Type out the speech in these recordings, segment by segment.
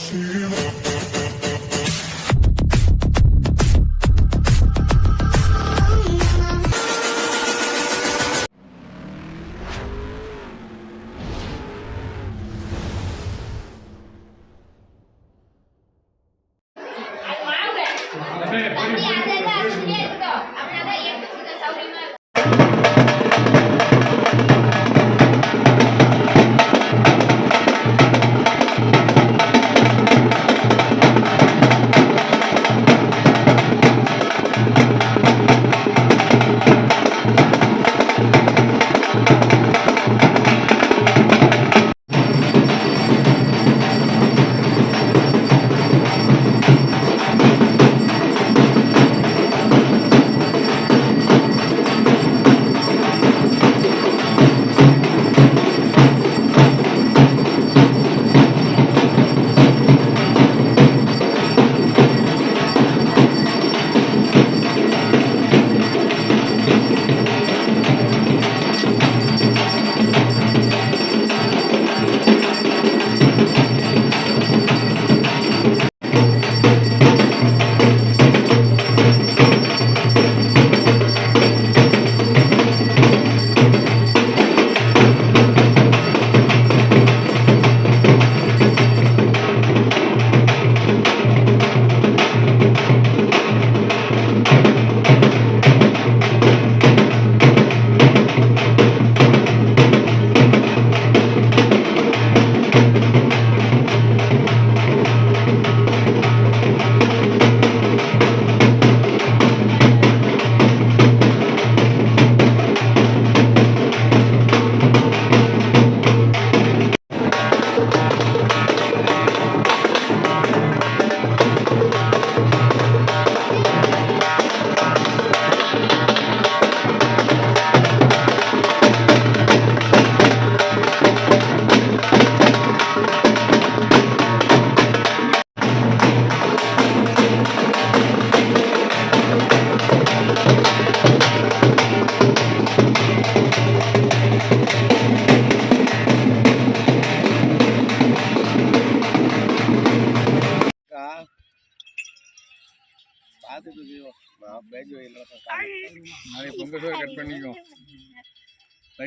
See.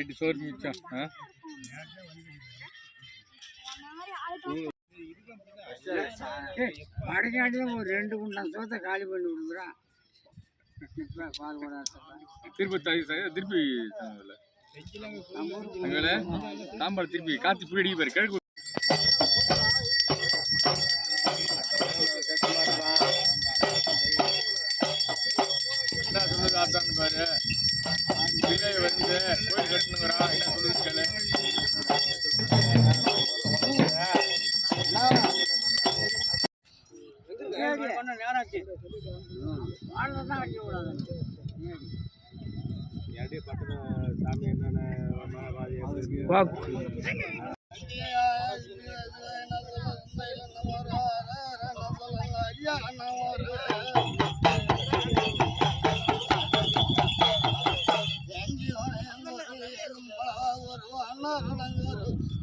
Night சோறு மிச்சம். வடகாட்டியும் ஒரு ரெண்டு குண்டான் சோத்தை காலி பண்ணி விடுறான் திருப்பி திருப்பி சாம்பார் திருப்பி காத்து பிடி பாரு கிழக்கு வா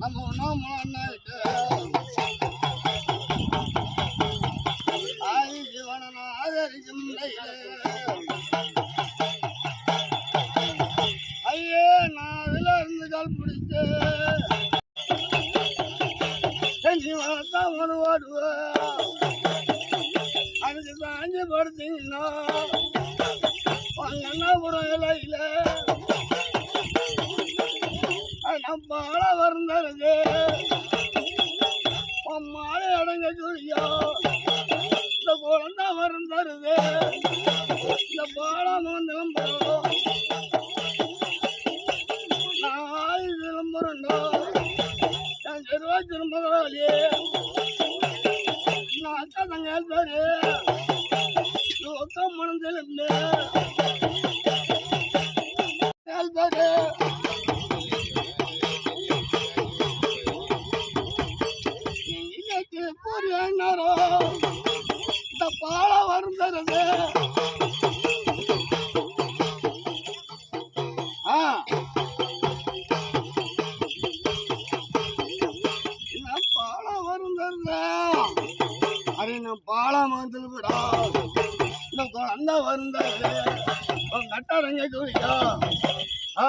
நம்ம ஒன்றும் அண்ணா இன்னும் குழந்தை வந்தாரு உன் கட்டாரங்க ஆ.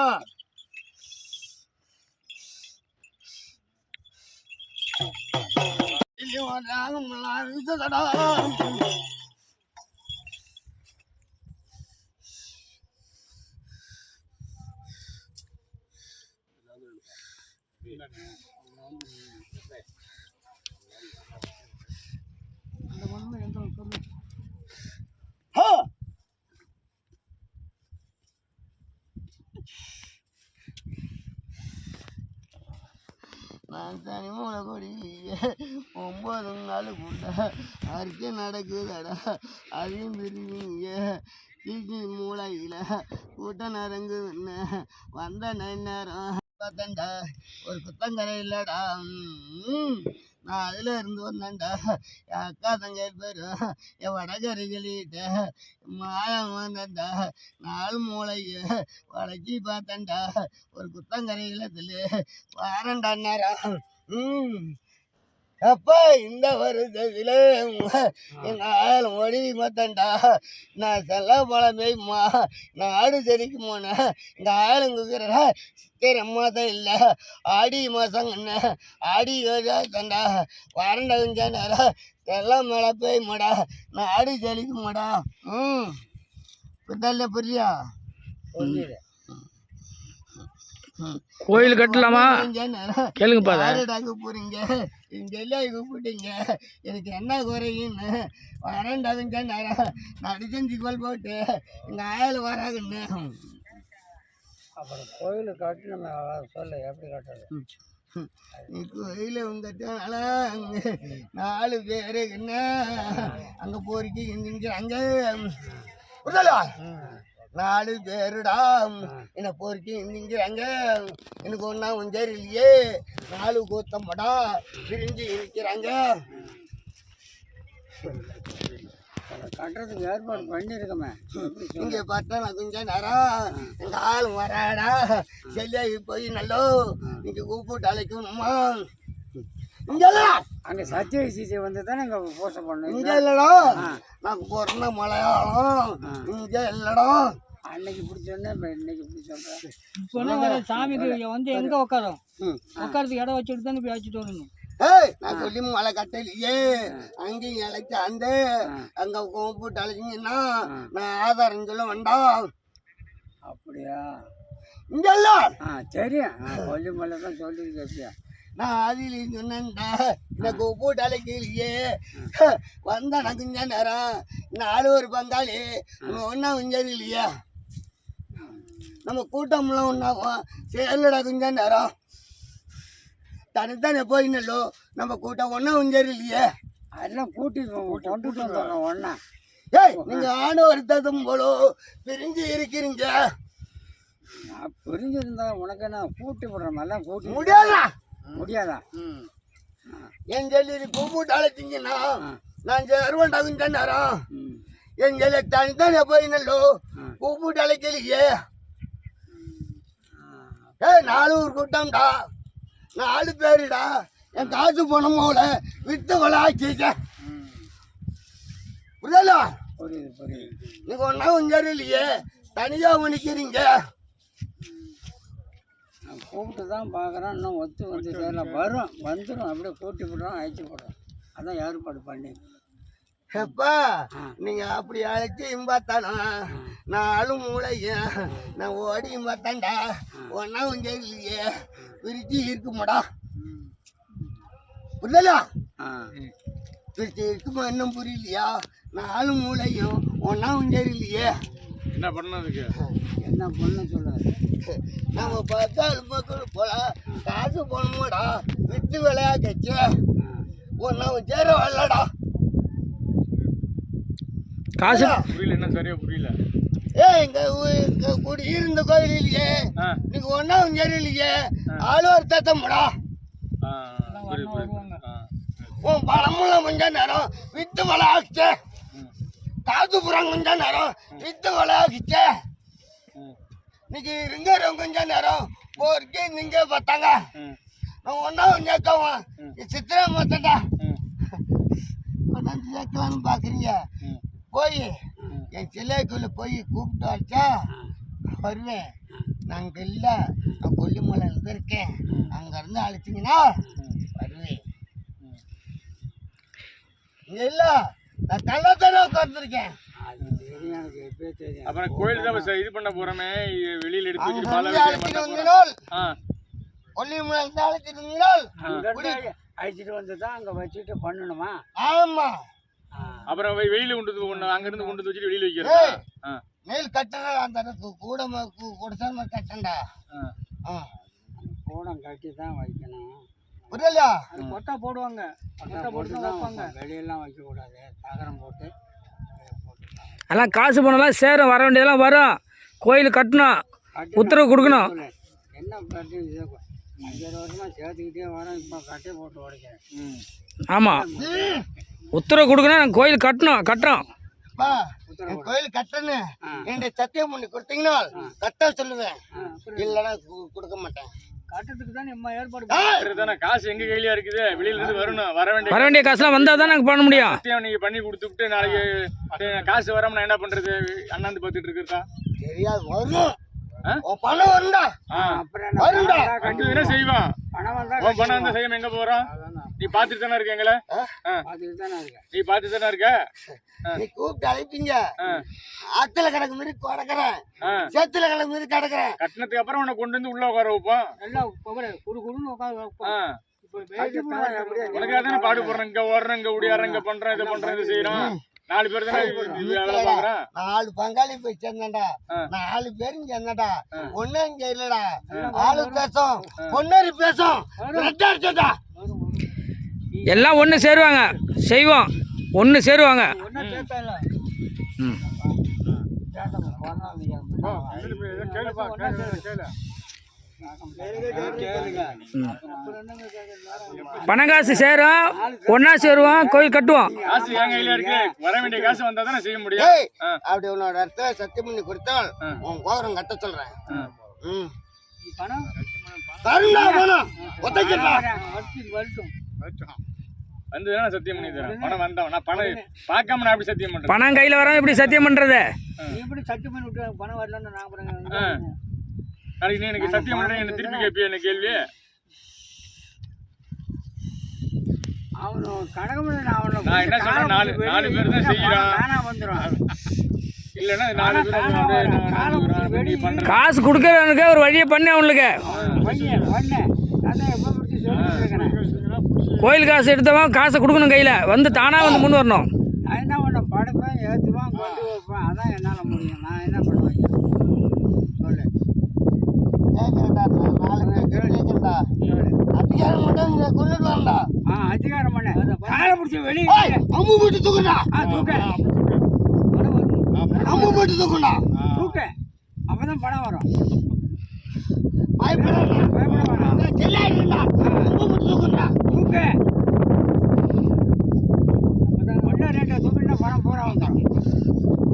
அந்த மண்ணு எந்த கொடியிலேயே ஒன்பது நாள் கூட அறிக்கை நடக்குதடா. அதையும் பிரிஞ்சீங்க கீச்சி மூளையில் கூட்டம் நடங்குதுன்னு வந்த நேரம். பார்த்தேன்டா ஒரு குத்தங்கரை இல்லடா. நான் அதில் இருந்து வந்தேன்டா. என் அக்கா தங்கை பேர் என் வடகரிகளிட்ட மாயம் வந்தேன்டா. நாலு மூளைய வடக்கி பார்த்தேன்டா. ஒரு குத்தங்கரையில் வாரண்டா நேரம் ம். அப்பா இந்த வருஷத்துல எங்க ஆள் மொழி மத்தண்டா நான் செல்ல பழமைமா நான் ஆடு செடிக்கு போனேன். இந்த ஆளுங்குக்கிற சித்திரை மாதம் இல்லை. ஆடி மாதங்கண்ண ஆடி தண்டா? வறண்ட கொஞ்ச நேரம் செல்ல மழை பெய்யுமாடா நான் ஆடு செடிக்கு மாடா. ம். புரியல புரியா? புரியுது கோயில் கட்டலாமா? கேளுங்கப்பா. யாருடாங்க போறீங்க இங்க எல்லாம் கூப்பிட்டீங்க எனக்கு என்ன குறையுன்னு வரேன்டாதுன்னு சொன்னாரா நான் அடிச்சஞ்சி கோல் போட்டு எங்க ஆயில் வராதுன்னு அப்புறம் கோயில் கட்டணுமே சொல்ல எப்படி கட்டுறது நீ கோயில உங்கட்டால நாலு பேரு என்ன? அங்க போறீங்க இங்க அங்க. நாலு பேருடா. என்ன போறீங்க இங்கிறாங்க எனக்கு ஒன்றா உஞ்சர் இல்லையே. நாலு கூத்தம்படா பிரிஞ்சு இருக்கிறாங்க. கட்டுறதுக்கு ஏற்பாடு பண்ணியிருக்கோமே? இங்க பார்த்தா நான் கொஞ்ச நேரம் எங்க ஆள் வராடா. செல்லியாகி போய் நல்லோ நீங்க கூப்பிட்டு அழைக்கணுமா? இங்க அங்கே சத்திய சிசி வந்து தானே இங்கே பூசை இங்க பண்ணுவீங்க இல்லடா நான் பிறந்த மலையாளம். இங்க இல்லடா. அன்னைக்கு இப்படி சொன்னேன் இப்போ இன்னைக்கு இப்படி சொல்கிறேன் சொன்ன சாமிக்கு வந்து எங்க உட்காரும் ம். உட்காரத்துக்கு இடம் வச்சுட்டு தானே போய் வச்சுட்டு வரணும். ஏய் நான் சொல்லி மலை கட்டலையே. அங்கேயும் இழைச்ச அந்த அங்க கூப்பிட்டு அழைச்சிங்கன்னா நான் ஆதாரம் சொல்ல வேண்டாம் அப்படியா? இங்க இல்ல. ஆ ஆ கொல்லிமலை தான் சொல்லியிருக்கேன் எப்படியா நான் அதில் சொன்னேன்டா நான் கூப்பிட்டு அழைக்கலையே வந்தா நான் கொஞ்ச நேரம். நாலு ஒரு பங்காளி ஒன்றா கொஞ்சம் இல்லையா நம்ம கூட்டம்லாம் ஒன்றாகும் சேரலடா கொஞ்ச நேரம். தனித்தானே போயினல்லோ நம்ம கூட்டம் ஒன்றா கொஞ்சம் இல்லையே அதெல்லாம் கூட்டி கொண்டுட்டு ஒன்றா ஏய் நீங்க ஆணு வருத்ததும் போலோ பிரிஞ்சு இருக்கிறீங்க. நான் புரிஞ்சிருந்தா உனக்கு என்ன கூட்டி விடுறோம் எல்லாம் கூட்டி முடியாதா முடியாதா? என் சொல்லி கூப்பிட்டு அழைச்சிங்கன்னா நான் சேருவேன்டாகும் சொன்னாராம் ம். என் சொல்லி தனித்தானே போயினல்லோ? கூப்பிட்டு அழைக்கலையே. ஏய் நானூறு கூட்டம்டா. நாலு பேருடா. என் காசு பணம் போல வித்து விளாச்சிச்ச புரியல புரியுது புரியுது. நீங்க ஒன்றா கொஞ்சம் இல்லையே தனியா நிற்கிறீங்க கூப்பிட்டு தான் பார்க்குறேன். இன்னும் ஒத்து வந்து சேரல. வரும் வந்துடும் அப்படியே கூட்டி விடுறோம் அழைச்சி விடுறோம் அதான் ஏற்பாடு பண்ணி எப்பா நீங்க அப்படி அழைச்சி இம்பாத்தானா நான் அழு மூளைய நான் ஓடி இம்பாத்தாண்டா ஒன்னா கொஞ்சம் இல்லையே பிரிச்சு இருக்குமாடா? புரியல ஆ. பிரிச்சு இருக்குமா? இன்னும் புரியலையா? நாலு மூளையும் ஒன்னா கொஞ்சம் இல்லையே என்ன பண்ணதுக்கு என்ன பண்ண சொல்லாது நம்ம பார்த்தால் மக்கள் போல காசு போனோமாடா வித்து விளையா கச்சு ஒன்னா சேர வரலடா. காசு புரியல என்ன சரியா புரியல. ஏ எங்க எங்க குடி இருந்த கோயில் இல்லையே. நீங்க ஒன்னா சரி இல்லையே. ஆளு ஒரு தத்தம்டா உன் பணமும் கொஞ்ச நேரம் வித்து விளையாச்சு காசு புறம் கொஞ்ச நேரம் வித்து விளையாச்சு ம் இன்னைக்கு இருங்க கொஞ்ச நேரம் போருக்கு நீங்க பார்த்தாங்க. நான் ஒன்னா கேட்கவும் சித்திரை மாத்தண்டா ம். வைக்கலாம்னு பாக்குறீங்க. போய் என் சிலைக்குள்ள போய் கூப்பிட்டு வச்சா வருவேன். நாங்க இல்ல. நான் கொல்லிமலையில இருக்கேன். அங்க இருந்து அழைச்சிங்கன்னா வருவேன். இல்ல. நான் கள்ளத்தனை உட்காந்துருக்கேன் அப்புறம் கோயில் தான் இது பண்ண போறோமே. வெளியில எடுத்து வச்சுட்டு பால் அழைச்சிட்டு வந்து தான் அங்கே வச்சுட்டு பண்ணணுமா? ஆமா. அப்புறம் வெ- வெளியில கொண்டு வந்து கொண்டு அங்க இருந்து கொண்டு வந்து வச்சுட்டு வெளியில. ஆ. மேல் கட்டணா அந்த இடத்துக்கு கூட கொடுத்தா கட்டண்டா ஆ. ஆ. கூடம் கட்டி தான் வைக்கணும். புரியலையா? கொட்டா போடுவாங்க. கொட்டா போட்டு தான் வைப்பாங்க. வெளியெல்லாம் வைக்கக்கூடாது. தகரம் போட்டு. எல்லாம் காசு பணம்லாம் சேரும் வர வேண்டியதெல்லாம் வரும். கோயில் கட்டணும் கட்டி உத்தரவு கொடுக்கணும். என்ன ஆமாம் உத்தரவு கொடுக்கணும் நாங்கள் கோயில் கட்டணும் கட்டுறோம். கோயில் கட்டணும் என்னுடைய சத்தியம் பண்ணி கொடுத்தீங்கன்னா கட்ட சொல்லுவேன். இல்லைன்னா கொடுக்க மாட்டேன். காசு எங்க கையிலயா இருக்குது? வெளியில இருந்து வரணும் வர வேண்டிய வர வேண்டிய காசுலாம் வந்தால் தான் பண்ண முடியும். நீங்க பண்ணி கொடுத்துட்டு நாளைக்கு காசு வராம நான் என்ன பண்றது? அண்ணாந்து பார்த்துட்டு இருக்கிறதா? தெரியாது வரும். பணம் அப்புறம் வந்து என்ன செய்வான்? பணம் வந்தா பணம் அந்த செய்யாம எங்க போறோம்? நீ பாத்துட்டு தானே இருக்க எங்களை? தானே நீ பாத்துட்டு தானே இருக்க நீ கூப்பிட்டு அழைப்பீங்க. ஆத்துல கிடக்கு மாதிரி கிடக்குறேன். சேத்துல கிடக்கு மாதிரி கிடக்குறேன். கட்டினதுக்கு அப்புறம் உன்னை கொண்டு வந்து உள்ள உட்கார வைப்போம். எல்லாம் குடு குடுன்னு உனக்காக தானே பாடுபடுறோம் இங்க ஓடுறோம் இங்க ஓடியாடுறோம் இங்க பண்றோம் இதை பண்றோம் இதை செய்யறோம் நாலு பேர் நாலு பங்காளி போய் சேர்ந்தேன்டா. ஆ. நாலு பேரும் சேர்ந்தடா ஒன்னும் இங்க இல்லடா. ஆளு பேசும். பொன்னேறி பேசும். ரெட்டா எல்லாம் ஒன்று சேருவாங்க செய்வோம் ஒன்று சேருவாங்க ம் பணம் காசு சேரும் ஒன்றா சேருவோம் கோயில் கட்டுவோம் வர வேண்டிய காசு வந்தா தானே செய்ய முடியும் ஏய் ஆ. அப்படி உன்னோட இடத்துல சத்தியம் பண்ணி கொடுத்தால் உன் கோபுரம் கட்ட சொல்றேன் ம் பணம் பணம் ஒத்தைக்கிறா வரட்டும் வந்து தானே சத்தியம் பண்ணி தரேன் பணம் வந்தா நான் பணம் பார்க்காம நான் எப்படி சத்தியம் பண்றேன் பணம் கையில் வராமல் எப்படி சத்தியம் பண்ணுறது எப்படி சட்டு பண்ணி விட்டு பணம் வரலன்னு நான். நாளைக்கு நீ எனக்கு சத்தியம் பண்றேன் என்ன திருப்பி கேட்பியா என்ன கேள்வி? அவனு கனகமணி அவனை நான் என்ன சொல்றேன், நாலு- நாலு பேர் தான் செய்யறான். தானா வந்துடும் இல்லைன்னா நாலு பேர் காசு கொடுக்குறவனுக்கு ஒரு வழியை பண்ணி அவனுக்கு. பண்ணேன் பண்ணேன் அதான் எப்போ சொல்லிட்டு இருக்கிறேன் கோயில் காசு எடுத்தவன் காசை கொடுக்கணும் கையில். வந்து தானாக வந்து முன் வரணும். நான் என்ன பண்ண படுப்பேன் ஏற்றுவேன் கொண்டு வைப்பேன் அதான் என்னால் முடியும். நான் என்ன பண்ணுவேன்? சொல்லு. அதிகாரம் பண்ண. காலை பிடிச்சி வெளியே அம்மு போட்டு தூக்குடா. ஆ தூக்க. அம்மு போட்டு. தூக்குடா. தூக்க. அப்போ தான் பணம் வரும். பயப்படாத. பயப்பட வேணாம். செல்லாயிடுடா அம்மு போட்டு தூக்குடா. தூக்க ஒன்று ரெண்டு தூக்கினா பணம் பூரா வந்துடும்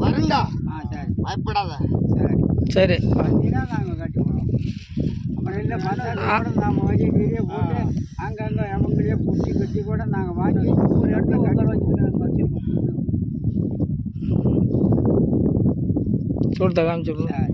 வருண்டா? ஆ சரி. பயப்படாத. சரி. சரி. பார்த்தீங்கன்னா நாங்கள் கட்டி போடுவோம். அப்புறம் இல்லை பார்த்தா நாம் வழி கீழே போட்டு அங்கங்கே அவங்களே பிடிச்சி கட்டி கூட நாங்கள் வாங்கி ஒரு இடத்துல உட்கார வச்சுட்டு வச்சுருக்கோம் சொல்லிட்ட காமிச்சிடலாம்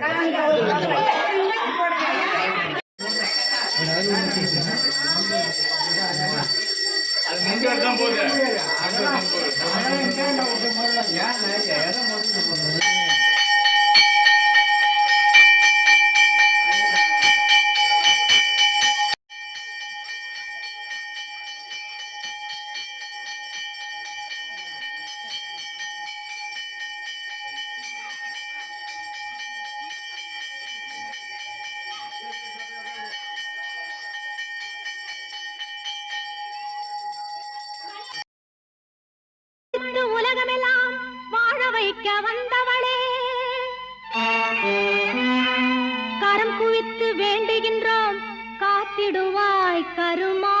Kan. வைக்க வந்தவளே. கரம் குவித்து வேண்டுகின்றோம் காத்திடுவாய் கருமா.